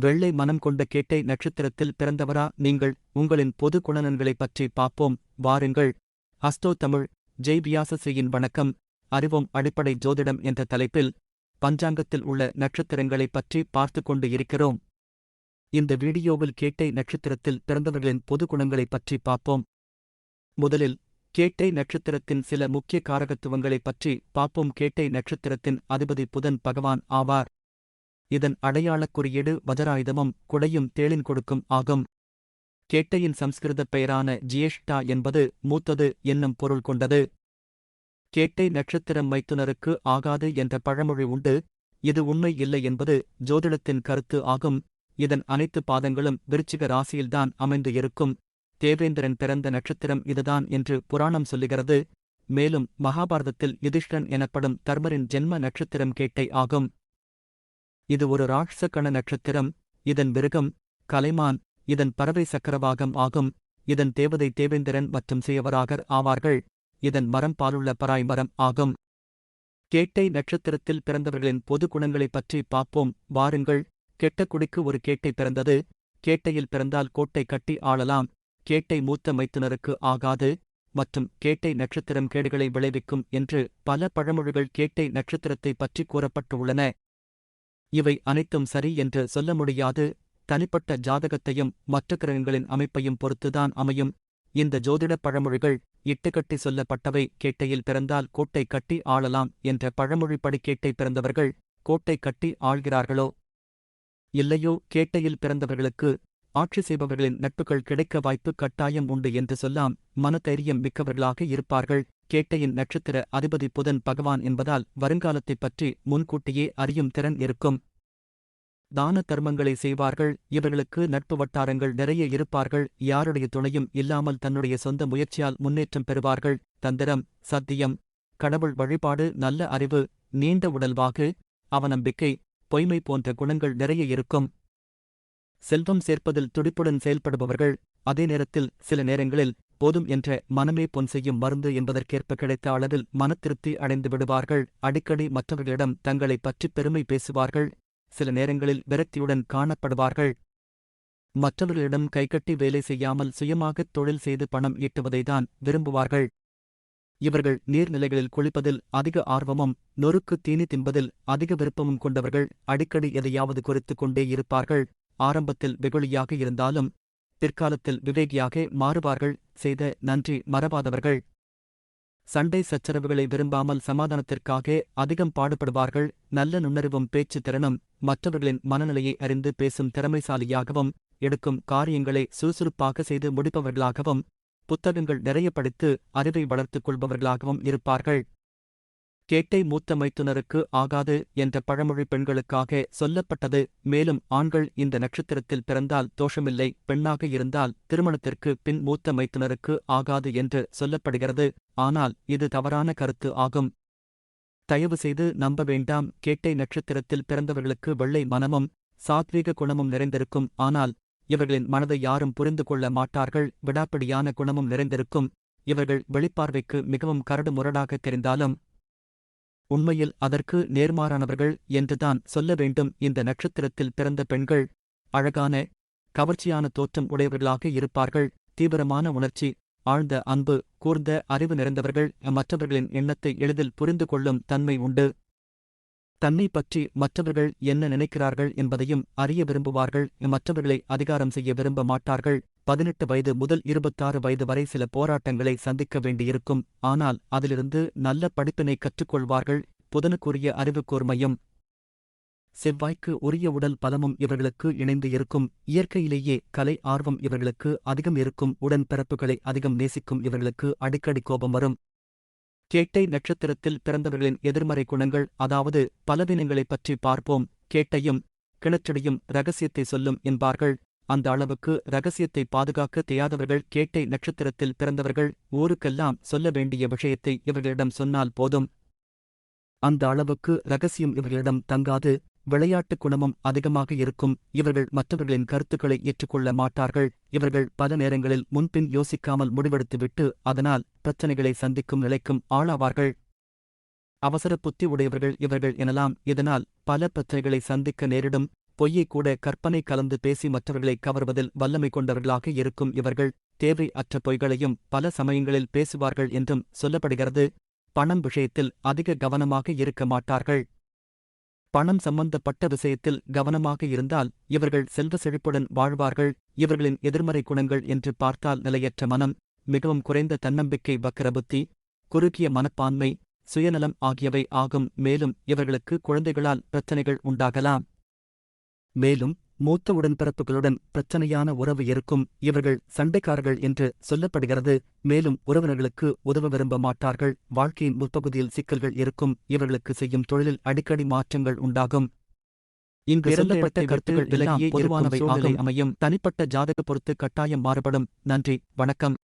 வெள்ளை மனம் கொண்ட கேட்டை நட்சத்திரத்தில் பிறந்தவரா நீங்கள்? உங்களின் பொது குணநன்களைப் பற்றி பார்ப்போம். வாருங்கள். அஸ்தோ தமிழ் ஜெய் வியாசசியின் வணக்கம். அறிவோம் அடிப்படை ஜோதிடம் என்ற தலைப்பில் பஞ்சாங்கத்தில் உள்ள நட்சத்திரங்களைப் பற்றி பார்த்து கொண்டு இருக்கிறோம். இந்த வீடியோவில் கேட்டை நட்சத்திரத்தில் பிறந்தவர்களின் பொது குணங்களைப் பற்றி பார்ப்போம். முதலில் கேட்டை நட்சத்திரத்தின் சில முக்கிய காரகத்துவங்களைப் பற்றி பார்ப்போம். கேட்டை நட்சத்திரத்தின் அதிபதி புதன் பகவான் ஆவார். இதன் அடையாளக் குறியீடு வஜராயுதமும் குடையும் தேளின் கொடுக்கும் ஆகும். கேட்டையின் சம்ஸ்கிருத பெயரான ஜியேஷ்டா என்பது மூத்தது என்னும் பொருள் கொண்டது. கேட்டை நட்சத்திரம் மைத்துனருக்கு ஆகாது என்ற பழமொழி உண்டு. இது உண்மை இல்லை என்பது ஜோதிடத்தின் கருத்து ஆகும். இதன் அனைத்து பாதங்களும் விருச்சிக ராசியில்தான் அமைந்து இருக்கும். தேவேந்திரன் பிறந்த நட்சத்திரம் இதுதான் என்று புராணம் சொல்லுகிறது. மேலும் மகாபாரதத்தில் யுதிஷ்டன் எனப்படும் தர்மரின் ஜென்ம நட்சத்திரம் கேட்டை ஆகும். இது ஒரு ராட்சக்கண கண நட்சத்திரம் இதன் மிருகம் கலைமான் இதன் பறவை சக்கரவாகம் ஆகும் இதன் தேவதை தேவேந்திரன் மற்றும் சேவராகர் ஆவார்கள் இதன் மரம் பாலுள்ள பராய் மரம் ஆகும். கேட்டை நட்சத்திரத்தில் பிறந்தவர்களின் பொது குணங்களைப் பற்றி பார்ப்போம் வாருங்கள் கெட்ட குடிக்கு ஒரு கேட்டை பிறந்தது கேட்டையில் பிறந்தால் கோட்டை கட்டி ஆளலாம் கேட்டை மூத்த மைத்துனருக்கு ஆகாது மற்றும் கேட்டை நட்சத்திரம் கேடுகளை விளைவிக்கும் என்று பல பழமொழிகள் கேட்டை நட்சத்திரத்தைப் பற்றி கூறப்பட்டுள்ளன. இவை அனைத்தும் சரி என்று சொல்ல முடியாது. தனிப்பட்ட ஜாதகத்தையும் மற்ற கிரகங்களின் அமைப்பையும் பொறுத்துதான் அமையும். இந்த ஜோதிடப் பழமொழிகள் இட்டுக்கட்டி சொல்லப்பட்டவை கேட்டையில் பிறந்தால் கோட்டை கட்டி ஆளலாம் என்ற பழமொழிப்படி கேட்டை பிறந்தவர்கள் கோட்டை கட்டி ஆள்கிறார்களோ? இல்லையோ கேட்டையில் பிறந்தவர்களுக்கு ஆட்சி செய்பவர்களின் நட்புகள் கிடைக்க வாய்ப்பு கட்டாயம் உண்டு என்று சொல்லாம் மனதைரியம் மிக்கவர்களாக இருப்பார்கள். கேட்டையின் நட்சத்திர அதிபதி புதன் பகவான் என்பதால் வருங்காலத்தைப் பற்றி முன்கூட்டியே அறியும் திறன் இருக்கும். தான தர்மங்களை செய்வார்கள் இவர்களுக்கு நட்பு வட்டாரங்கள் நிறைய இருப்பார்கள் யாருடைய துணையும் இல்லாமல் தன்னுடைய சொந்த முயற்சியால் முன்னேற்றம் பெறுவார்கள். தந்திரம் சத்தியம் கடவுள் வழிபாடு நல்ல அறிவு நீண்ட உடல்வாகு அவநம்பிக்கை பொய்மை போன்ற குணங்கள் நிறைய இருக்கும். செல்வம் சேர்ப்பதில் துடிப்புடன் செயல்படுபவர்கள் அதே நேரத்தில் சில நேரங்களில் போதும் என்ற மனமே பொன் செய்யும் மருந்து என்பதற்கேற்ப கிடைத்த அளவில் மனத்திருப்தி அடைந்து விடுவார்கள். அடிக்கடி மற்றவர்களிடம் தங்களைப் பற்றி பெருமை பேசுவார்கள். சில நேரங்களில் விரக்தியுடன் காணப்படுவார்கள். மற்றவர்களிடம் கைகட்டி வேலை செய்யாமல் சுயமாகத் தொழில் செய்து பணம் ஈட்டுவதைதான் விரும்புவார்கள். இவர்கள் நீர்நிலைகளில் குளிப்பதில் அதிக ஆர்வமும் நொறுக்கு தீனி தின்பதில் அதிக விருப்பமும் கொண்டவர்கள். அடிக்கடி எதையாவது குறித்துக் கொண்டே இருப்பார்கள். ஆரம்பத்தில் வெகுளியாக இருந்தாலும் பிற்காலத்தில் விவேகியாக மாறுவார்கள் செய்த நன்றி மறவாதவர்கள். சண்டை சச்சரவுகளை விரும்பாமல் சமாதானத்திற்காக அதிகம் பாடுபடுவார்கள் நல்ல நுண்ணறிவும் பேச்சு திறனும் மற்றவர்களின் மனநிலையை அறிந்து பேசும் திறமைசாலியாகவும் எடுக்கும் காரியங்களை சுறுசுறுப்பாக செய்து முடிப்பவர்களாகவும் புத்தகங்கள் நிறைய படித்து அறிவை வளர்த்துக் கொள்பவர்களாகவும் இருப்பார்கள். கேட்டை மூத்த மைத்துனருக்கு ஆகாது என்ற பழமொழி பெண்களுக்காக சொல்லப்பட்டது. மேலும் ஆண்கள் இந்த நட்சத்திரத்தில் பிறந்தால் தோஷமில்லை பெண்ணாக இருந்தால் திருமணத்திற்கு பின் மூத்த மைத்துனருக்கு ஆகாது என்று சொல்லப்படுகிறது. ஆனால் இது தவறான கருத்து ஆகும். தயவு செய்து நம்ப வேண்டாம். கேட்டை நட்சத்திரத்தில் பிறந்தவர்களுக்கு வெள்ளை மனமும் சாத்வீக குணமும் நிறைந்திருக்கும். ஆனால் இவர்களின் மனதை யாரும் புரிந்து கொள்ள மாட்டார்கள். விடாப்பிடியான குணமும் நிறைந்திருக்கும். இவர்கள் வெளிப்பார்வைக்கு மிகவும் கரடு முரடாக தெரிந்தாலும் உண்மையில் அதற்கு நேர்மாறானவர்கள் என்றுதான் சொல்ல வேண்டும். இந்த நட்சத்திரத்தில் பிறந்த பெண்கள் அழகான கவர்ச்சியான தோற்றம் உடையவர்களாக இருப்பார்கள். தீவிரமான உணர்ச்சி ஆழ்ந்த அன்பு கூர்ந்த அறிவு நிறைந்தவர்கள். மற்றவர்களின் எண்ணத்தை எளிதில் புரிந்து கொள்ளும் தன்மை உண்டு. தன்னை பற்றி மற்றவர்கள் என்ன நினைக்கிறார்கள் என்பதையும் அறிய விரும்புவார்கள். மற்றவர்களை அதிகாரம் செய்ய விரும்ப மாட்டார்கள். பதினெட்டு வயது முதல் இருபத்தாறு வயது வரை சில போராட்டங்களை சந்திக்க வேண்டியிருக்கும். ஆனால் அதிலிருந்து நல்ல படிப்பினை கற்றுக்கொள்வார்கள். புதனுக்குரிய அறிவுக்கூர்மையும் செவ்வாய்க்கு உரிய உடல் பலமும் இவர்களுக்கு இணைந்து இருக்கும். இயற்கையிலேயே கலை ஆர்வம் இவர்களுக்கு அதிகம் இருக்கும். உடன்பிறப்புகளை அதிகம் நேசிக்கும் இவர்களுக்கு அடிக்கடி கோபம் வரும். கேட்டை நட்சத்திரத்தில் பிறந்தவர்களின் எதிர்மறை குணங்கள் அதாவது பலவீனங்களைப் பற்றி பார்ப்போம். கேட்டையும் கிணற்றடியும் ரகசியத்தை சொல்லும் என்பார்கள். அந்த அளவுக்கு ரகசியத்தை பாதுகாக்க தெரியாதவர்கள் கேட்டை நட்சத்திரத்தில் பிறந்தவர்கள் ஊருக்கெல்லாம் சொல்ல வேண்டிய விஷயத்தை இவர்களிடம் சொன்னால் போதும். அந்த அளவுக்கு ரகசியம் இவர்களிடம் தங்காது. விளையாட்டுக் குணமும் அதிகமாக இருக்கும். இவர்கள் மற்றவர்களின் கருத்துக்களை ஏற்றுக்கொள்ள மாட்டார்கள். இவர்கள் பல நேரங்களில் முன்பின் யோசிக்காமல் முடிவெடுத்துவிட்டு அதனால் பிரச்சனைகளை சந்திக்கும் நிலைக்கும் ஆளாவார்கள். அவசர புத்தி உடையவர்கள் இவர்கள் எனலாம். இதனால் பல பிரச்சனைகளை சந்திக்க நேரிடும். பொய்யை கூட கற்பனை கலந்து பேசி மற்றவர்களை கவர்வதில் வல்லமை கொண்டவர்களாக இருக்கும் இவர்கள் தேவை அற்ற பொய்களையும் பல சமயங்களில் பேசுவார்கள் என்றும் சொல்லப்படுகிறது. பணம் விஷயத்தில் அதிக கவனமாக இருக்க மாட்டார்கள். பணம் சம்பந்தப்பட்ட விஷயத்தில் கவனமாக இருந்தால் இவர்கள் செல்வ செழிப்புடன் வாழ்வார்கள். இவர்களின் எதிர்மறை குணங்கள் என்று பார்த்தால் நிலையற்ற மனம் மிகவும் குறைந்த தன்னம்பிக்கை வக்கரபுத்தி குறுகிய மனப்பான்மை சுயநலம் ஆகியவை ஆகும். மேலும் இவர்களுக்கு குழந்தைகளால் பிரச்சனைகள் உண்டாகலாம். மேலும் மூத்த உடன்பிறப்புகளுடன் பிரச்சனையான உறவு இருக்கும் இவர்கள் சண்டைக்காரர்கள் என்று சொல்லப்படுகிறது. மேலும் உறவினர்களுக்கு உதவ விரும்ப மாட்டார்கள். வாழ்க்கையின் முற்பகுதியில் சிக்கல்கள் இருக்கும் இவர்களுக்கு செய்யும் தொழிலில் அடிக்கடி மாற்றங்கள் உண்டாகும். இங்கு சொல்லப்பட்ட கருத்துக்கள் விலகியே பொதுவானவை ஆகும் அமையும். தனிப்பட்ட ஜாதக பொறுத்து கட்டாயம் மாறுபடும். நன்றி. வணக்கம்.